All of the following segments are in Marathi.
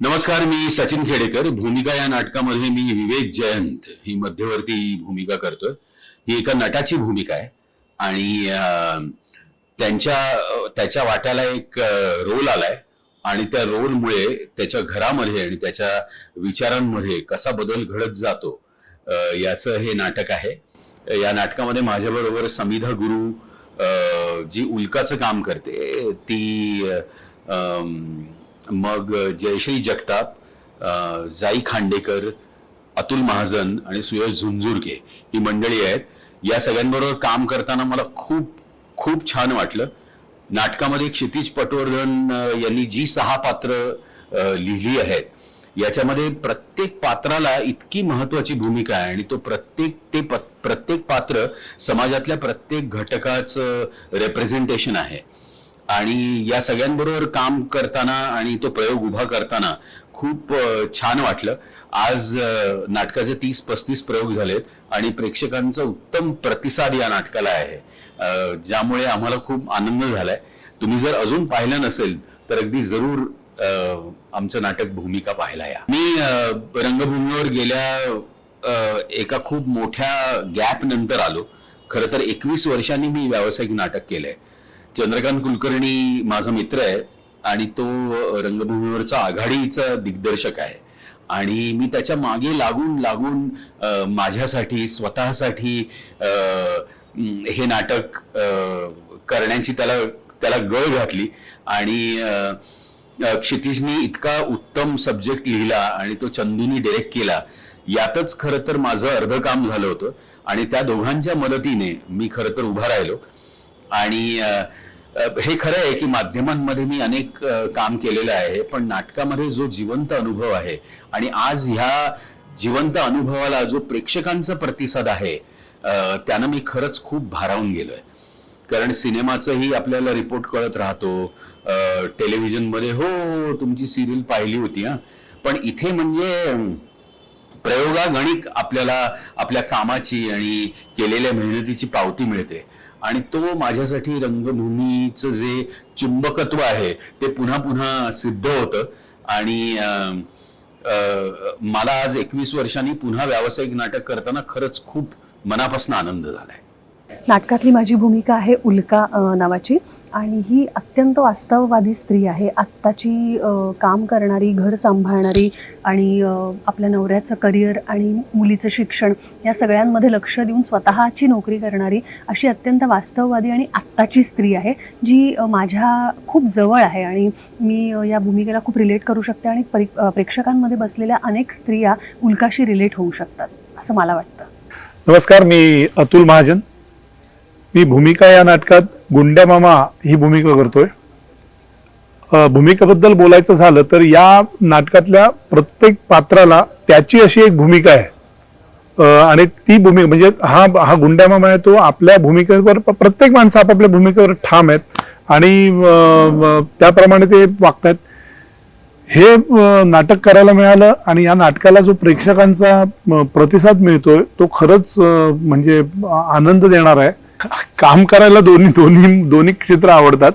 नमस्कार मी सचिन खेडेकर. भूमिका या नाटकामध्ये मी विवेक जयंत. ही मध्यवर्ती भूमिका करतोय. ही एका नटाची भूमिका आहे. आणि त्यांच्या त्याच्या वाट्याला एक रोल आलाय. आणि त्या रोलमुळे त्याच्या घरामध्ये आणि त्याच्या विचारांमध्ये कसा बदल घडत जातो याचं हे नाटक आहे. या नाटकामध्ये माझ्याबरोबर समिधा गुरु जी उल्काचं काम करते ती मग जयश्री जगताप जाई खांडेकर अतुल महाजन आणि सुयश झुंझुरके ही मंडळी आहेत. या सगळ्यांबरोबर काम करताना मला खूप खूप छान वाटलं. नाटकामध्ये क्षितिज पटवर्धन यांनी जी सहा पात्र लिहिली आहेत याच्यामध्ये प्रत्येक पात्राला इतकी महत्वाची भूमिका आहे आणि तो प्रत्येक ते प- प्रत्येक पात्र समाजातल्या प्रत्येक घटकाचं रेप्रेझेंटेशन आहे. आणि या सगळ्यांबरोबर काम करताना आणि तो प्रयोग उभा करताना खूप छान वाटलं. आज नाटकाचे तीस पस्तीस प्रयोग झालेत आणि प्रेक्षकांचा उत्तम प्रतिसाद या नाटकाला आहे. ज्यामुळे आम्हाला खूप आनंद झालाय. तुम्ही जर अजून पाहिलं नसेल तर अगदी जरूर आमचं नाटक भूमिका पाहायला या. मी रंगभूमीवर गेल्या एका खूप मोठ्या गॅप नंतर आलो. खरं तर एकवीस वर्षांनी मी व्यावसायिक नाटक केलंय. चंद्रकांत कुलकर्णी माझा मित्र आहे आणि तो रंगभूमीवरचा आघाडीचा दिग्दर्शक आहे. आणि मी त्याच्यामागे लागून लागून माझ्यासाठी स्वतःसाठी हे नाटक करण्याची त्याला त्याला गळ घातली. आणि क्षितिजने इतका उत्तम सब्जेक्ट लिहिला आणि तो चंदूनी डिरेक्ट केला. यातच खरं तर माझं अर्ध काम झालं होतं. आणि त्या दोघांच्या मदतीने मी खरं तर उभा राहिलो. आणि हे खरं आहे की माध्यमांमध्ये मी अनेक काम केलेलं आहे पण नाटकामध्ये जो जिवंत अनुभव आहे आणि आज ह्या जिवंत अनुभवाला जो प्रेक्षकांचा प्रतिसाद आहे त्यानं मी खरंच खूप भारावून गेलोय. कारण सिनेमाचंही आपल्याला रिपोर्ट कळत राहतो टेलिव्हिजनमध्ये हो तुमची सिरियल पाहिली होती हा. पण इथे म्हणजे प्रयोगागणिक आपल्याला आपल्या कामाची आणि केलेल्या मेहनतीची पावती मिळते. आणि तो माझ्यासाठी रंगभूमीचं जे चुंबकत्व आहे ते पुन्हा पुन्हा सिद्ध होतं. आणि अं, मला आज एकवीस वर्षांनी पुन्हा व्यावसायिक नाटक करताना खरंच खूप मनापासून आनंद झालाय. नाटकातली माझी भूमिका आहे उल्का नावाची. आणि ही अत्यंत वास्तववादी स्त्री आहे. आत्ताची काम करणारी घर सांभाळणारी आणि आपल्या नवऱ्याचं करिअर आणि मुलीचं शिक्षण या सगळ्यांमध्ये लक्ष देऊन स्वतःची नोकरी करणारी अशी अत्यंत वास्तववादी आणि आत्ताची स्त्री आहे जी माझ्या खूप जवळ आहे. आणि मी या भूमिकेला खूप रिलेट करू शकते आणि परि प्रेक्षकांमध्ये बसलेल्या अनेक स्त्रिया उल्काशी रिलेट होऊ शकतात असं मला वाटतं. नमस्कार मी अतुल महाजन. मी भूमिका या नाटकात गुंड्या मामा ही भूमिका करतोय. भूमिकेबद्दल बोलायचं झालं तर या नाटकातल्या प्रत्येक पात्राला त्याची अशी एक भूमिका आहे. आणि ती भूमिका म्हणजे हा हा गुंड्या मामा आहे तो आपल्या भूमिकेवर प्रत्येक माणसं आपापल्या भूमिकेवर ठाम आहेत. आणि त्याप्रमाणे ते वागतायत. हे नाटक करायला मिळालं आणि या नाटकाला जो प्रेक्षकांचा प्रतिसाद मिळतोय तो खरंच म्हणजे आनंद देणार आहे. काम करायला दोन्ही दोन्ही दोन्ही क्षेत्र आवडतात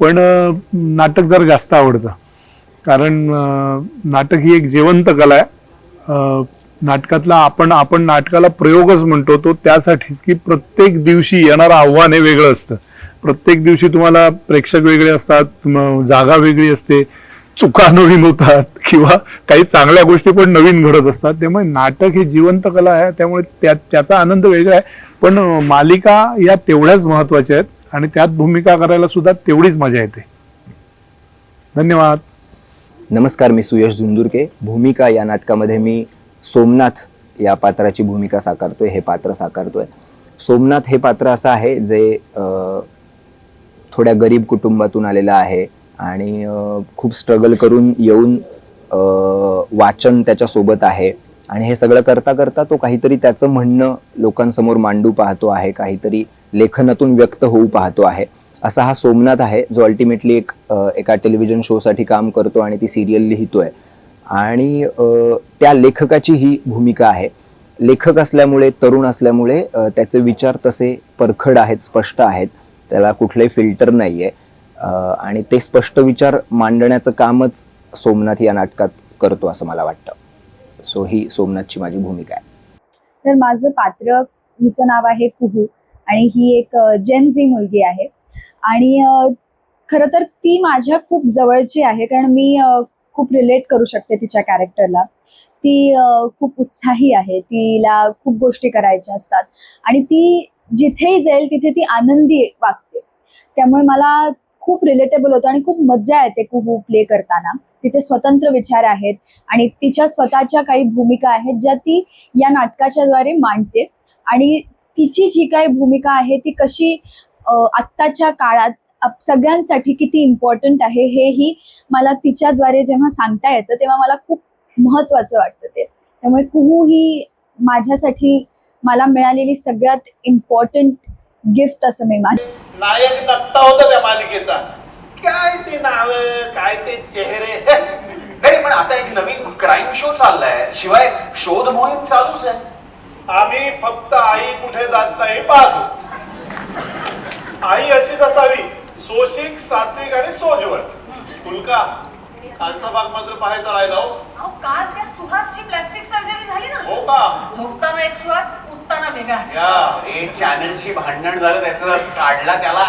पण नाटक जर जास्त आवडतं. कारण नाटक ही एक जिवंत कला आहे. नाटकातला आपण आपण नाटकाला प्रयोगच म्हणतो तो त्यासाठीच की प्रत्येक दिवशी येणारं आव्हान हे वेगळं असतं. प्रत्येक दिवशी तुम्हाला प्रेक्षक वेगळे असतात जागा वेगळी असते. चुका नवीन होतात किंवा काही चांगल्या गोष्टी पण नवीन घडत असतात. त्यामुळे नाटक ही जिवंत कला आहे. त्यामुळे त्या त्याचा आनंद वेगळा आहे. पण मालिका या तेवढ्याच महत्त्वाच्या आहेत आणि त्यात भूमिका करायला सुद्धा तेवढीच मजा येते. धन्यवाद. नमस्कार मी सुयश झुंदुरके. भूमिका या नाटकामध्ये मी सोमनाथ या पात्राची भूमिका साकारतोय हे पात्र साकारतोय. सोमनाथ हे पात्र असं आहे जे थोड्या गरीब कुटुंबातून आलेलं आहे. आणि खूप स्ट्रगल करून येऊन वाचन त्याच्यासोबत आहे. आणि हे सगळं करता करता तो काहीतरी त्याचं म्हणणं लोकांसमोर मांडू पाहतो आहे. काहीतरी लेखनातून व्यक्त होऊ पाहतो आहे. असा हा सोमनाथ आहे जो अल्टिमेटली एक एका टेलिव्हिजन शोसाठी काम करतो आणि ती सिरियल लिहितोय. आणि त्या लेखकाची ही भूमिका आहे. लेखक असल्यामुळे तरुण असल्यामुळे त्याचे विचार तसे परखड आहेत स्पष्ट आहेत. त्याला कुठलंही फिल्टर नाही आहे आणि ते स्पष्ट विचार मांडण्याचं कामच सोमनाथ या नाटकात करतो असं मला वाटतं. सो ही सोमनाथची माझी भूमिका आहे. तर माझं पात्र हिचं नाव आहे कुहू आणि ही एक जेन झी मुलगी आहे. आणि खरं तर ती माझ्या खूप जवळची आहे कारण मी खूप रिलेट करू शकते तिच्या कॅरेक्टरला ती खूप उत्साही आहे. तिला खूप गोष्टी करायच्या असतात. आणि ती जिथेही जाईल तिथे ती आनंदी वागते. त्यामुळे मला खूप रिलेटेबल होतं आणि खूप मज्जा येते कुहू प्ले करताना. तिचे स्वतंत्र विचार आहेत आणि तिच्या स्वतःच्या काही भूमिका आहेत ज्या ती या नाटकाच्या द्वारे मांडते. आणि तिची जी काही भूमिका आहे ती कशी आत्ताच्या काळात सगळ्यांसाठी किती इम्पॉर्टंट आहे हेही मला तिच्याद्वारे जेव्हा सांगता येतं तेव्हा मला खूप महत्त्वाचं वाटतं ते. त्यामुळे कुहू ही माझ्यासाठी मला मिळालेली सगळ्यात इम्पॉर्टंट गिफ्ट असं मी मान नायक नक्ता होता त्या मालिकेचा. काय ते नाव काय ते चेहरे? नाही पण आता एक नवीन क्राईम शो चाललाय. शिवाय शोध मोहीम चालूच आहे. आम्ही फक्त आई कुठे जात नाही पाहतो. आई अशीच असावी सोशिक सात्विक आणि सोजवळ. तुलका कालचा भाग मात्र पाहायचा राहिला हो. काल त्या सुहासची प्लॅस्टिक सर्जरी झाली ना? हो का? झोपताना एक सुहास उठताना वेगळा या हे चॅनलशी भांडण झालं त्याचं काढला त्याला.